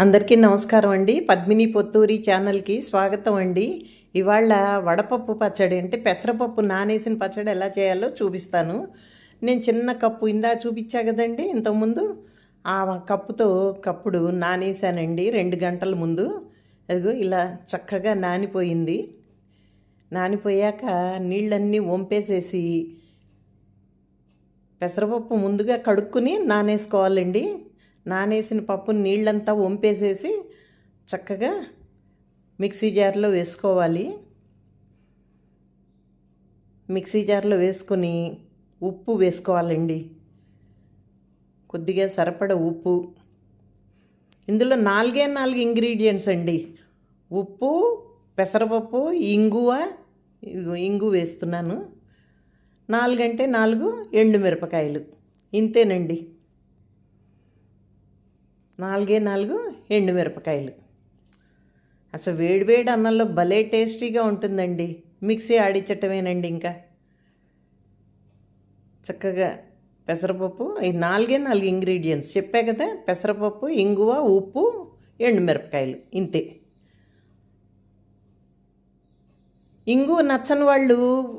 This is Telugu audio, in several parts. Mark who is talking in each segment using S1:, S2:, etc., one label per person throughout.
S1: అందరికీ నమస్కారం అండి. పద్మిని పొత్తూరి ఛానల్కి స్వాగతం అండి. ఇవాళ వడపప్పు పచ్చడి అంటే పెసరపప్పు నానేసిన పచ్చడి ఎలా చేయాలో చూపిస్తాను. నేను చిన్న కప్పు ఇందా చూపించా కదండి ఇంతకుముందు? ఆ కప్పుతో కప్పుడు నానేసానండి రెండు గంటల ముందు. అదిగో ఇలా చక్కగా నానిపోయింది. నానిపోయాక నీళ్ళన్నీ వంపేసేసి పెసరపప్పు ముందుగా కడుక్కుని నానేసుకోవాలండి. నానేసిన పప్పుని నీళ్ళంతా వంపేసేసి చక్కగా మిక్సీ జార్లో వేసుకోవాలి. మిక్సీ జార్లో వేసుకొని ఉప్పు వేసుకోవాలండి. కొద్దిగా సరిపడ ఉప్పు. ఇందులో నాలుగే నాలుగు ఇంగ్రీడియంట్స్ అండి. ఉప్పు పెసరపప్పు ఇంగువ ఇంగు వేస్తున్నాను. నాలుగంటే నాలుగు ఎండు మిరపకాయలు ఇంతేనండి. నాలుగే నాలుగు ఎండుమిరపకాయలు అసలు వేడివేడి అన్నంలో భలే టేస్టీగా ఉంటుందండి. మిక్సీ ఆడించటమేనండి ఇంకా. చక్కగా పెసరపప్పు ఈ నాలుగే నాలుగు ఇంగ్రీడియంట్స్. చెప్పా కదా పెసరపప్పు ఇంగువ ఉప్పు ఎండుమిరపకాయలు ఇంతే. ఇంగు నచ్చని వాళ్ళు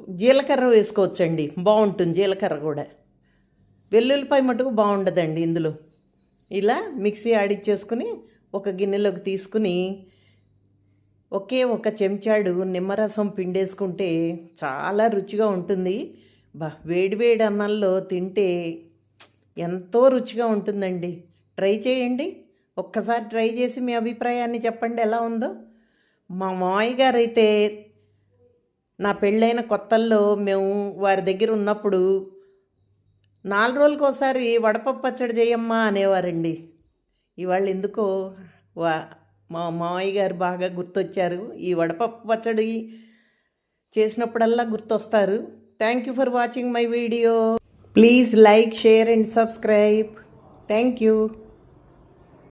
S1: జీలకర్ర వేసుకోవచ్చండి. బాగుంటుంది జీలకర్ర కూడా. వెల్లుల్లిపాయ మటుకు బాగుండదండి ఇందులో. ఇలా మిక్సీ ఆడిచ్చేసుకుని ఒక గిన్నెలోకి తీసుకుని ఒకే ఒక చెంచాడు నిమ్మరసం పిండేసుకుంటే చాలా రుచిగా ఉంటుంది. బా వేడివేడి అన్నంలో తింటే ఎంతో రుచిగా ఉంటుందండి. ట్రై చేయండి. ఒక్కసారి ట్రై చేసి మీ అభిప్రాయాన్ని చెప్పండి ఎలా ఉందో. మా మామయ్య గారు అయితే నా పెళ్ళైన కొత్తల్లో మేము వారి దగ్గర ఉన్నప్పుడు నాలుగు రోజులకు ఒకసారి వడపప్పు పచ్చడి చేయమ్మా అనేవారండి. ఇవాళ ఎందుకో వా మా మామయ్య గారు బాగా గుర్తొచ్చారు. ఈ వడపప్పు పచ్చడి చేసినప్పుడల్లా గుర్తొస్తారు. Thank you for watching my video please like share and subscribe thank you